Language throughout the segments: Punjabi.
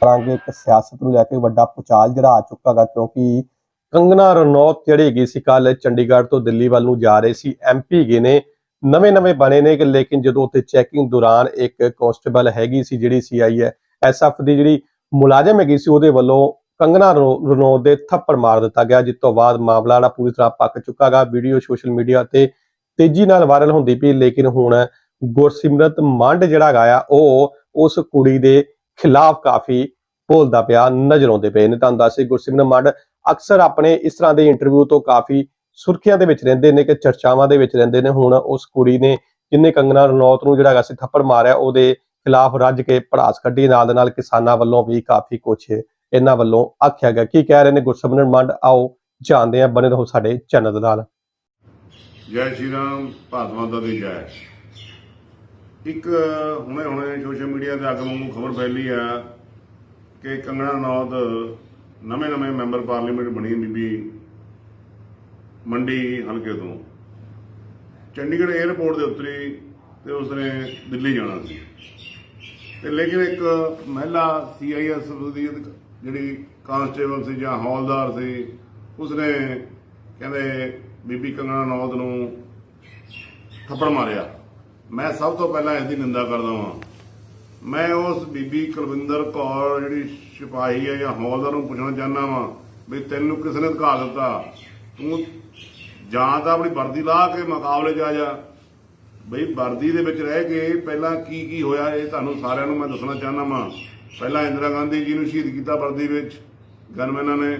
ਕਰਾਂਗੇ ਇੱਕ ਸਿਆਸਤ ਨੂੰ ਲੈ ਕੇ ਵੱਡਾ ਪੁਚਾਲ ਜਿਹੜਾ ਆ ਚੁੱਕਾ ਕਿਉਂਕਿ ਕੰਗਨਾ ਰਣੌਤ ਜਿਹੜੀ ਹੈਗੀ ਸੀ ਕੱਲ ਚੰਡੀਗੜ੍ਹ ਤੋਂ ਦਿੱਲੀ ਵੱਲ ਨੂੰ ਜਾ ਰਹੇ ਸੀ ਐਮਪੀ ਗਏ ਨੇ ਨਵੇਂ-ਨਵੇਂ ਬਣੇ ਨੇ ਕਿ ਲੇਕਿਨ ਜਦੋਂ ਉੱਥੇ ਚੈਕਿੰਗ ਦੌਰਾਨ ਇੱਕ ਕਾਂਸਟੇਬਲ ਹੈਗੀ ਸੀ ਜਿਹੜੀ ਸੀਆਈ ਹੈ ਐਸਐਫ ਦੀ ਜਿਹੜੀ ਮੁਲਾਜ਼ਮ ਹੈਗੀ ਸੀ ਉਹਦੇ ਵੱਲੋਂ ਕੰਗਨਾ ਰਣੌ- ਰਣੌਤ ਦੇ ਥੱਪੜ ਮਾਰ ਦਿੱਤਾ ਗਿਆ, ਜਿਸ ਤੋਂ ਬਾਅਦ ਮਾਮਲਾ ਜਿਹੜਾ ਪੂਰੀ ਤਰ੍ਹਾਂ ਪੱਕ ਚੁੱਕਾ ਗਾ, ਵੀਡੀਓ ਸੋਸ਼ਲ ਮੀਡੀਆ ਤੇ ਤੇਜ਼ੀ ਨਾਲ ਵਾਇਰਲ ਹੁੰਦੀ ਪਈ, ਲੇਕਿਨ ਹੁਣ ਗੁਰਸਿਮਰਤ ਮੰਡ ਜਿਹੜਾ ਗਾਇਆ ਉਹ ਉਸ ਕੁੜੀ ਦੇ ਖਿਲਾਫ ਕਾਫੀ ਬੋਲਦਾ ਪਿਆ, ਨਜ਼ਰ ਆਉਂਦੇ ਪਏ ਨੇ। ਤੁਹਾਨੂੰ ਦੱਸੇ ਗੁਰਸਿਮਰਨ ਮੰਡ ਅਕਸਰ ਆਪਣੇ ਇਸ ਤਰ੍ਹਾਂ ਦੇ ਇੰਟਰਵਿਊ ਤੋਂ ਕਾਫੀ ਸੁਰਖੀਆਂ ਦੇ ਵਿੱਚ ਰਹਿੰਦੇ ਨੇ ਕਿ ਚਰਚਾਵਾਂ ਦੇ ਵਿੱਚ ਰਹਿੰਦੇ ਨੇ। ਹੁਣ ਉਸ ਕੁੜੀ ਨੇ ਜਿਨੇ ਕੰਗਨਾ ਰਣੌਤ ਨੂੰ ਜਿਹੜਾ ਹੈਗਾ ਸੀ ਥੱਪੜ ਮਾਰਿਆ, ਉਹਦੇ ਖਿਲਾਫ ਰੱਜ ਕੇ ਪੜਾਸ ਕੱਢੀ। ਨਾਲ ਦੇ ਨਾਲ ਕਿਸਾਨਾਂ ਵੱਲੋਂ ਵੀ ਕਾਫੀ ਕੁਛ ਇਹਨਾਂ ਵੱਲੋਂ ਆਖਿਆ ਗਿਆ। ਕੀ ਕਹਿ ਰਹੇ ਨੇ ਗੁਰਸਿਮਰਨ ਮੰਡ? ਆਓ ਜਾਣਦੇ ਆ ਬਣੇ ਰਹੋ ਸਾਡੇ ਚੈਨਲ ਦੇ ਨਾਲ। ਜੈ ਸ਼੍ਰੀ ਰਾਮ। ਭਾਰਤ ਮਾਤਾ ਦੀ ਜੈ। ਇੱਕ ਹੁਣੇ ਹੁਣੇ ਸੋਸ਼ਲ ਮੀਡੀਆ ਤੇ ਅੱਗ ਵਾਂਗੂ ਖਬਰ ਫੈਲੀ ਆ ਕਿ ਕੰਗਣਾ ਨੌਦ ਨਵੇਂ ਨਵੇਂ ਮੈਂਬਰ ਪਾਰਲੀਮੈਂਟ ਬਣੀ ਬੀਬੀ ਮੰਡੀ ਹਲਕੇ ਤੋਂ। ਚੰਡੀਗੜ੍ਹ 에ਅਰਪੋਰਟ ਦੇ ਉਤਰੀ ਤੇ ਉਸਨੇ ਦਿੱਲੀ ਜਾਣਾ ਸੀ। ਤੇ ਲੇਕਿਨ ਇੱਕ ਮਹਿਲਾ ਸੀਆਈਐਸ ਦੀ ਜਿਹੜੀ ਕਾਂਸਟੇਬਲ ਸੀ ਜਾਂ ਹੌਲਦਾਰ ਸੀ, ਉਸਨੇ ਕਹਿੰਦੇ ਬੀਬੀ ਕੰਗਣਾ ਨੌਦ ਨੂੰ ਥੱਪੜ ਮਾਰਿਆ। ਮੈਂ ਸਭ ਤੋਂ ਪਹਿਲਾਂ ਇਸ ਦੀ ਨਿੰਦਾ ਕਰਦਾ ਹਾਂ ਮੈਂ ਉਸ ਬੀਬੀ ਕੁਲਵਿੰਦਰ ਕੌਰ ਜਿਹੜੀ ਸਿਪਾਹੀ ਹੈ ਜਾਂ ਹੌਲਦਾਰ ਨੂੰ ਪੁੱਛਣਾ ਚਾਹੁੰਦਾ ਵਾਂ ਵੀ ਤੈਨੂੰ ਕਿਸ ਨੇ ਧਕਾ ਦਿੱਤਾ? ਤੂੰ ਜਾਂ ਤਾਂ ਆਪਣੀ ਵਰਦੀ ਲਾ ਕੇ ਮੁਕਾਬਲੇ 'ਚ ਆ ਜਾ। ਬਈ ਵਰਦੀ ਦੇ ਵਿੱਚ ਰਹਿ ਕੇ ਪਹਿਲਾਂ ਕੀ ਕੀ ਹੋਇਆ ਇਹ ਤੁਹਾਨੂੰ ਸਾਰਿਆਂ ਨੂੰ ਮੈਂ ਦੱਸਣਾ ਚਾਹੁੰਦਾ ਵਾਂ। ਪਹਿਲਾਂ ਇੰਦਰਾ ਗਾਂਧੀ ਜੀ ਨੂੰ ਸ਼ਹੀਦ ਕੀਤਾ ਵਰਦੀ ਵਿੱਚ, ਗਨਮੈਨਾਂ ਨੇ,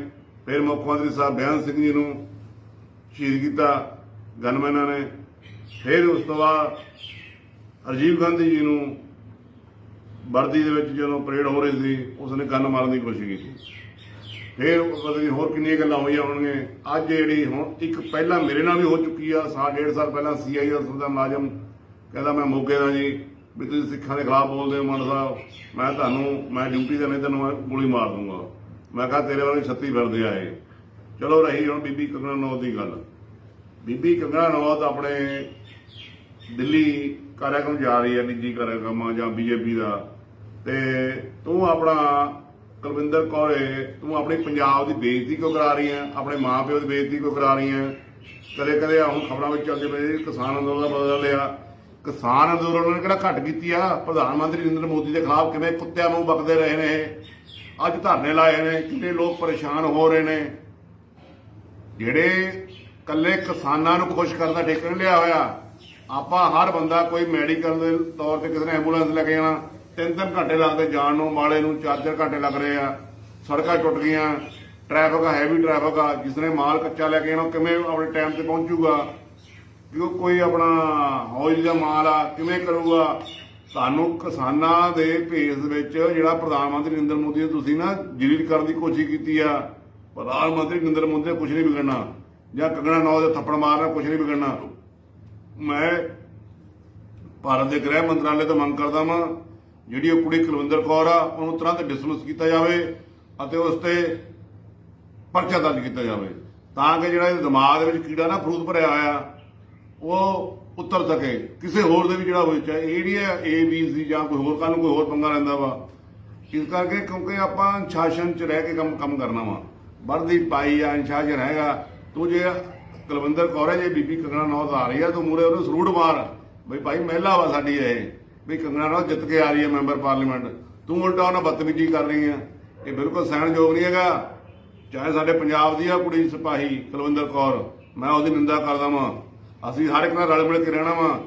ਫਿਰ ਮੁੱਖ ਮੰਤਰੀ ਸਾਹਿਬ ਬਿਆਨ ਸਿੰਘ ਜੀ ਨੂੰ ਸ਼ਹੀਦ ਕੀਤਾ ਗਨਮੈਨਾਂ ਨੇ, ਫਿਰ ਉਸ ਤੋਂ ਬਾਅਦ ਰਾਜੀਵ ਗਾਂਧੀ ਜੀ ਨੂੰ ਵਰਦੀ ਦੇ ਵਿੱਚ ਜਦੋਂ ਪਰੇਡ ਹੋ ਰਹੀ ਸੀ, ਉਸਨੇ ਗਨ ਮਾਰਨ ਦੀ ਕੋਸ਼ਿਸ਼ ਕੀਤੀ। ਫਿਰ ਪਤਾ ਨਹੀਂ ਹੋਰ ਕਿੰਨੀਆਂ ਗੱਲਾਂ ਹੋਈਆਂ ਹੋਣਗੀਆਂ। ਅੱਜ ਜਿਹੜੀ ਹੁਣ ਇੱਕ ਪਹਿਲਾਂ ਮੇਰੇ ਨਾਲ ਵੀ ਹੋ ਚੁੱਕੀ ਆ, ਸਾਲ ਡੇਢ ਸਾਲ ਪਹਿਲਾਂ ਸੀਆਈਐਸ ਦਾ ਮੁਲਾਜ਼ਮ ਕਹਿੰਦਾ, ਮੈਂ ਮੋਗੇ ਦਾ ਜੀ, ਵੀ ਤੁਸੀਂ ਸਿੱਖਾਂ ਦੇ ਖਿਲਾਫ ਬੋਲਦੇ ਹੋ ਮੰਡ ਸਾਹਿਬ। ਮੈਂ ਤੁਹਾਨੂੰ, ਮੈਂ ਡਿਊਟੀ ਤੇ ਨਹੀਂ, ਤੈਨੂੰ ਮੈਂ ਗੋਲੀ ਮਾਰ ਦੂੰਗਾ। ਮੈਂ ਕਿਹਾ, ਤੇਰੇ ਵਾਲੇ 36 ਫਿਰਦੇ ਆਏ ਚਲੋ ਰਹੀ ਹੁਣ ਬੀਬੀ ਕੰਗਣਾ ਰਣੌਤ ਦੀ ਗੱਲ। ਬੀਬੀ ਕੰਗਣਾ ਰਣੌਤ ਆਪਣੇ ਦਿੱਲੀ ਕਾਰਿਆਕਰਮ ਜਾ ਰਹੀ ਹੈ, ਨਿੱਜੀ ਕਾਰਿਆਕਰਮਾਂ ਜਾਂ ਬੀਜੇਪੀ ਦਾ। ਤੇ ਤੂੰ ਆਪਣਾ ਕੁਲਵਿੰਦਰ ਕੌਰ ਤੂੰ ਆਪਣੀ ਪੰਜਾਬ ਦੀ ਬੇਇੱਜ਼ਤੀ ਕਿਉਂ ਕਰਾ ਰਹੀ ਹੈ? ਆਪਣੇ ਮਾਪਿਓ ਦੀ ਬੇਇੱਜ਼ਤੀ ਕਿਉਂ ਕਰਾ ਰਹੀ ਹੈ? ਕਦੇ ਕਦੇ ਹੁਣ ਖਬਰਾਂ ਵਿੱਚ ਚੱਲਦੇ ਪਏ ਕਿਸਾਨ ਅੰਦੋਲਨ ਦਾ ਬਦਲ ਲਿਆ। ਕਿਸਾਨ ਅੰਦੋਲਨ ਨੇ ਕਿਹੜਾ ਘੱਟ ਕੀਤੀ ਆ? ਪ੍ਰਧਾਨ ਮੰਤਰੀ ਨਰਿੰਦਰ ਮੋਦੀ ਦੇ ਖਿਲਾਫ ਕਿਵੇਂ ਕੁੱਤਿਆਂ ਨੂੰ ਬਕਦੇ ਰਹੇ ਨੇ ਅੱਜ ਧਰਨੇ ਲਾਏ ਨੇ, ਕਿੰਨੇ ਲੋਕ ਪਰੇਸ਼ਾਨ ਹੋ ਰਹੇ ਨੇ? ਜਿਹੜੇ ਕੱਲੇ ਕਿਸਾਨਾਂ ਨੂੰ ਖੁਸ਼ ਕਰਨ ਦਾ ਠੇਕਾ ਨਹੀਂ ਲਿਆ ਹੋਇਆ ਆਪਾਂ ਹਰ ਬੰਦਾ ਕੋਈ ਮੈਡੀਕਲ ਦੇ ਤੌਰ ਤੇ ਕਿਸੇ ਨੇ ਐਂਬੂਲੈਂਸ ਲੈ ਕੇ ਜਾਣਾ, ਤਿੰਨ ਤਿੰਨ ਘੰਟੇ ਲੱਗਦੇ ਜਾਣ ਨੂੰ, ਮਾਲੇ ਨੂੰ ਚਾਰ ਚਾਰ ਘੰਟੇ ਲੱਗ ਰਹੇ ਆ, ਸੜਕਾਂ ਟੁੱਟ ਗਈਆਂ ਟ੍ਰੈਫਿਕ ਹੈਵੀ ਟ੍ਰੈਫਿਕ ਆ, ਜਿਸ ਨੇ ਮਾਲ ਕੱਚਾ ਲੈ ਕੇ ਜਾਣਾ ਕਿਵੇਂ ਆਪਣੇ ਟਾਈਮ ਤੇ ਪਹੁੰਚੂਗਾ? ਕਿਉਂ ਕੋਈ ਆਪਣਾ ਹੌਜ ਦਾ ਮਾਲ ਆ, ਕਿਵੇਂ ਕਰੂਗਾ? ਤੁਹਾਨੂੰ ਕਿਸਾਨਾਂ ਦੇ ਭੇਸ ਵਿੱਚ ਜਿਹੜਾ ਪ੍ਰਧਾਨ ਮੰਤਰੀ ਨਰਿੰਦਰ ਮੋਦੀ ਨੇ ਤੁਸੀਂ ਨਾ ਜਲੀਲ ਕਰਨ ਦੀ ਕੋਸ਼ਿਸ਼ ਕੀਤੀ ਆ, ਪ੍ਰਧਾਨ ਮੰਤਰੀ ਨਰਿੰਦਰ ਮੋਦੀ ਨੇ ਕੁਝ ਨਹੀਂ ਵਿਗੜਨਾ, ਜਾਂ ਕੰਗਣਾ ਨੌ ਦੇ ਥੱਪੜ ਮਾਰਨਾ ਕੁਝ ਨਹੀਂ ਵਿਗੜਨਾ। ਮੈਂ ਭਾਰਤ ਦੇ ਗ੍ਰਹਿ ਮੰਤਰਾਲੇ ਤੋਂ ਮੰਗ ਕਰਦਾ ਵਾਂ, ਜਿਹੜੀ ਉਹ ਕੁੜੀ ਕੁਲਵਿੰਦਰ ਕੌਰ ਆ, ਉਹਨੂੰ ਤੁਰੰਤ ਡਿਸਮਿਸ ਕੀਤਾ ਜਾਵੇ ਅਤੇ ਉਸ ਤੇ ਪਰਚਾ ਦਰਜ ਕੀਤਾ ਜਾਵੇ, ਤਾਂ ਕਿ ਜਿਹੜਾ ਇਹਦੇ ਦਿਮਾਗ ਦੇ ਵਿੱਚ ਕੀੜਾ ਨਾ ਫਰੂਦ ਭਰਿਆ ਹੋਇਆ, ਉਹ ਉਤਰ ਸਕੇ। ਕਿਸੇ ਹੋਰ ਦੇ ਵੀ ਜਿਹੜਾ ਹੋਵੇ, ਚਾਹੇ ਏਰੀਆ ਏ ਬੀ ਸੀ ਜਾਂ ਕੋਈ ਹੋਰ ਕੱਲ ਨੂੰ ਕੋਈ ਹੋਰ ਪੰਗਾ ਲੈਂਦਾ ਵਾ। ਇਸ ਕਰਕੇ ਕਿਉਂਕਿ ਆਪਾਂ ਅਨੁਸ਼ਾਸਨ ਚ ਰਹਿ ਕੇ ਕੰਮ ਕੰਮ ਕਰਨਾ ਵਾ। ਵਰਦੀ ਪਾਈ ਆ ਅਨੁਸ਼ਾਸਨ ਹੈਗਾ, ਤੂੰ ਜੇ ਕੁਲਵਿੰਦਰ ਕੌਰ ਹੈ, ਜੇ ਬੀਬੀ ਕੰਗਣਾ ਨੌਤ ਆ ਰਹੀ ਹੈ, ਤੂੰ ਮੂਰੇ ਉਹਨੂੰ ਸਲੂਟ ਮਾਰ। ਬਈ ਭਾਈ ਮਹਿਲਾ ਵਾ ਸਾਡੀ ਇਹ। ਵੀ ਕੰਗਣਾ ਨੌਤ ਜਿੱਤ ਕੇ ਆ ਰਹੀ ਹੈ ਮੈਂਬਰ ਪਾਰਲੀਮੈਂਟ। ਤੂੰ ਉਲਟਾ ਉਹਨਾਂ ਬਦਤਮੀਜ਼ੀ ਕਰ ਰਹੀ ਆ ਇਹ ਬਿਲਕੁਲ ਸਹਿਣਯੋਗ ਨਹੀਂ ਹੈਗਾ। ਚਾਹੇ ਸਾਡੇ ਪੰਜਾਬ ਦੀ ਆ ਕੁੜੀ ਸਿਪਾਹੀ ਕੁਲਵਿੰਦਰ ਕੌਰ, ਮੈਂ ਉਹਦੀ ਨਿੰਦਾ ਕਰਦਾ ਵਾਂ। ਅਸੀਂ ਹਰ ਇੱਕ ਨਾਲ ਰਲ ਮਿਲ ਕੇ ਰਹਿਣਾ ਵਾਂ।